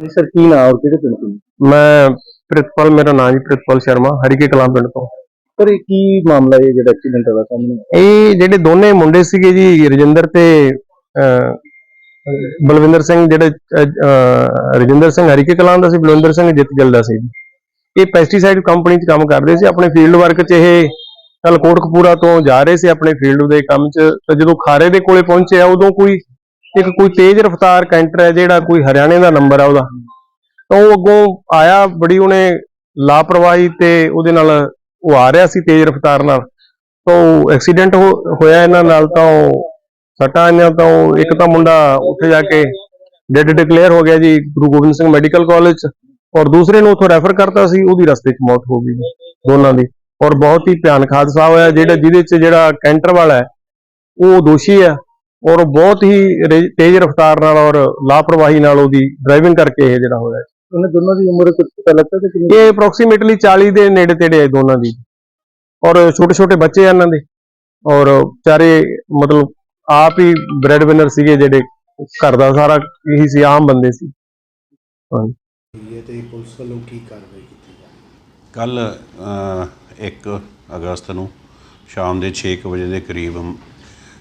ਜੀ ਸਰ ਕੀ ਨਾਮ ਔਰ ਕਿਹੜੇ ਪਿੰਡ ਤੋਂ? ਮੈਂ ਪ੍ਰਿਤਪਾਲ ਮੇਰਾ ਨਾਮ ਜੀ ਪ੍ਰਿਤਪਾਲ ਸ਼ਰਮਾ ਹਰੀਕੇ ਕਲਾਂ ਪਿੰਡ ਤੋਂ। ਸਰ ਇਹ ਕੀ ਮਾਮਲਾ ਹੈ ਜਿਹੜਾ ਐਕਸੀਡੈਂਟ ਹੋਇਆ ਸਾਹਮਣੇ? ਇਹ ਜਿਹੜੇ ਦੋਨੇ ਮੁੰਡੇ ਸੀਗੇ ਜੀ ਰਜਿੰਦਰ ਤੇ ਬਲਵਿੰਦਰ ਸਿੰਘ ਜਿਹੜੇ ਰਜਿੰਦਰ ਸਿੰਘ ਹਰੀਕੇ ਕਲਾਂ ਦਾ ਸੀ, ਬਲਵਿੰਦਰ ਸਿੰਘ ਜਿੱਤਗਿੱਲ ਦਾ ਸੀ। ਇਹ ਪੈਸਟੀਸਾਈਡ ਕੰਪਨੀ 'ਚ ਕੰਮ ਕਰਦੇ ਸੀ, ਆਪਣੇ ਫੀਲਡ ਵਰਕ 'ਚ ਇਹ ਕੱਲ ਕੋਟਕਪੂਰਾ ਤੋਂ ਜਾ ਰਹੇ ਸੀ ਆਪਣੇ ਫੀਲਡ ਦੇ ਕੰਮ 'ਚ। ਤੇ ਜਦੋਂ ਖਾਰੇ ਦੇ ਕੋਲੇ ਪਹੁੰਚੇ ਆ, ਉਦੋਂ ਕੋਈ, ਇੱਕ ਕੋਈ ਤੇਜ਼ ਰਫ਼ਤਾਰ ਕੈਂਟਰ ਹੈ ਜਿਹੜਾ ਕੋਈ ਹਰਿਆਣੇ ਦਾ ਨੰਬਰ ਆ ਉਹਦਾ। ਤਾਂ ਉਹ ਅੱਗੋਂ ਆਇਆ, ਬੜੀ ਉਹਨੇ ਲਾਪਰਵਾਹੀ ਤੇ ਉਹਦੇ ਨਾਲ ਉਹ ਆ ਰਿਹਾ ਸੀ ਤੇਜ਼ ਰਫ਼ਤਾਰ ਨਾਲ। ਤਾਂ ਉਹ ਐਕਸੀਡੈਂਟ ਹੋਇਆ ਇਹਨਾਂ ਨਾਲ, ਤਾਂ ਉਹ ਸੱਟਾਂ ਆਈਆਂ ਤਾਂ ਉਹ ਇੱਕ ਤਾਂ ਮੁੰਡਾ ਉੱਥੇ ਜਾ ਕੇ ਡੈਡ ਡਿਕਲੇਅਰ ਹੋ ਗਿਆ ਜੀ ਗੁਰੂ ਗੋਬਿੰਦ ਸਿੰਘ ਮੈਡੀਕਲ ਕਾਲਜ ਚ ਔਰ ਦੂਸਰੇ ਨੂੰ ਉੱਥੋਂ ਰੈਫਰ ਕਰਤਾ ਸੀ ਉਹਦੀ ਰਸਤੇ 'ਚ ਮੌਤ ਹੋ ਗਈ ਦੋਨਾਂ ਦੀ ਔਰ ਬਹੁਤ ਹੀ ਭਿਆਨਕ ਹਾਦਸਾ ਹੋਇਆ ਜਿਹੜਾ ਜਿਹਦੇ 'ਚ ਜਿਹੜਾ ਕੈਂਟਰ ਵਾਲਾ ਹੈ ਉਹ ਦੋਸ਼ੀ ਹੈ ਔਰ ਬਹੁਤ ਹੀ ਤੇਜ਼ ਰਫ਼ਤਾਰ ਨਾਲ ਔਰ ਲਾਪਰਵਾਹੀ ਨਾਲ ਉਹਦੀ ਡਰਾਈਵਿੰਗ ਕਰਕੇ ਇਹ ਜਿਹੜਾ ਹੋਇਆ ਉਹਨਾਂ ਦੋਨਾਂ ਦੀ ਉਮਰ ਕੁਝ ਪਤਾ ਲੱਗਦਾ ਕਿ ਕਿੰਨੀ? ਇਹ ਅਪਰੋਕਸੀਮੇਟਲੀ 40 ਦੇ ਨੇੜੇ ਤੇੜੇ ਹੈ ਦੋਨਾਂ ਦੀ ਔਰ ਛੋਟੇ ਛੋਟੇ ਬੱਚੇ ਆ ਇਹਨਾਂ ਦੇ ਔਰ ਵਿਚਾਰੇ ਮਤਲਬ ਆਪ ਹੀ ਬ੍ਰੈਡ ਵਿਨਰ ਸੀਗੇ ਜਿਹੜੇ ਘਰ ਦਾ ਸਾਰਾ ਇਹੀ ਸੀ ਆਮ ਬੰਦੇ ਸੀ। ਇਹ ਤੇ ਪੁਲਿਸ ਵੱਲੋਂ ਕੀ ਕਾਰਵਾਈ ਕੀਤੀ ਜਾ ਰਹੀ ਕੱਲ 1 ਅਗਸਤ ਨੂੰ ਸ਼ਾਮ ਦੇ 6 ਕੁ ਵਜੇ ਦੇ ਕਰੀਬ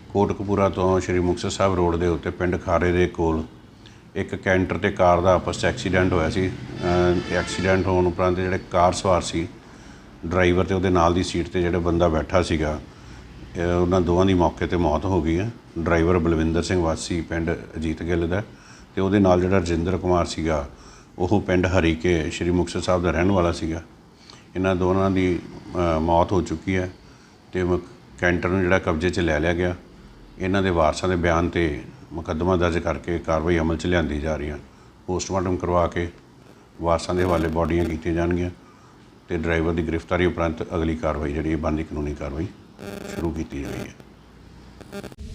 ਕੋਟਕਪੂਰਾ ਤੋਂ ਸ਼੍ਰੀ ਮੁਕਤਸਰ ਸਾਹਿਬ ਰੋਡ ਦੇ ਉੱਤੇ ਪਿੰਡ ਖਾਰੇ ਦੇ ਕੋਲ ਇੱਕ ਕੈਂਟਰ ਤੇ ਕਾਰ ਦਾ ਆਪਸ 'ਚ ਐਕਸੀਡੈਂਟ ਹੋਇਆ ਸੀ। ਐਕਸੀਡੈਂਟ ਹੋਣ ਉਪਰੰਤ ਜਿਹੜੇ ਕਾਰ ਸਵਾਰ ਸੀ ਡਰਾਈਵਰ ਤੇ ਉਹਦੇ ਨਾਲ ਦੀ ਸੀਟ ਤੇ ਜਿਹੜਾ ਬੰਦਾ ਬੈਠਾ ਸੀਗਾ ਇਹ ਉਹਨਾਂ ਦੋਵਾਂ ਦੀ ਮੌਕੇ ਤੇ ਮੌਤ ਹੋ ਗਈ ਹੈ। ਡਰਾਈਵਰ ਬਲਵਿੰਦਰ ਸਿੰਘ ਵਾਸੀ ਪਿੰਡ ਅਜੀਤ ਗਿੱਲ ਦਾ ਤੇ ਉਹਦੇ ਨਾਲ ਜਿਹੜਾ ਰਜਿੰਦਰ ਕੁਮਾਰ ਸੀਗਾ, ਉਹ ਪਿੰਡ ਹਰੀਕੇ ਸ਼੍ਰੀ ਮੁਕਤਸਰ ਸਾਹਿਬ ਦਾ ਰਹਿਣ ਵਾਲਾ ਸੀਗਾ। ਇਹਨਾਂ ਦੋਨਾਂ ਦੀ ਮੌਤ ਹੋ ਚੁੱਕੀ ਹੈ ਤੇ ਮ- ਕੈਂਟਰ ਨੂੰ ਜਿਹੜਾ ਕਬਜ਼ੇ 'ਚ ਲੈ ਲਿਆ ਗਿਆ। ਇਹਨਾਂ ਦੇ ਵਾਰਸਾਂ ਦੇ ਬਿਆਨ ਤੇ ਮੁਕੱਦਮਾ ਦਰਜ ਕਰਕੇ ਕਾਰਵਾਈ ਅਮਲ 'ਚ ਲਿਆਂਦੀ ਜਾ ਰਹੀ ਹੈ। ਪੋਸਟਮਾਰਟਮ ਕਰਵਾ ਕੇ ਵਾਰਸਾਂ ਦੇ ਹਵਾਲੇ ਬੋਡੀਆਂ ਕੀਤੀਆਂ ਜਾਣਗੀਆਂ ਤੇ ਡਰਾਈਵਰ ਦੀ ਗ੍ਰਿਫਤਾਰੀ ਉਪਰੰਤ ਅਗਲੀ ਕਾਰਵਾਈ ਜਿਹੜੀ ਹੈ, ਬਣਦੀ ਕਾਨੂੰਨੀ ਕਾਰਵਾਈ ਸ਼ੁਰੂ ਕੀਤੀ ਜਾਣੀ ਹੈ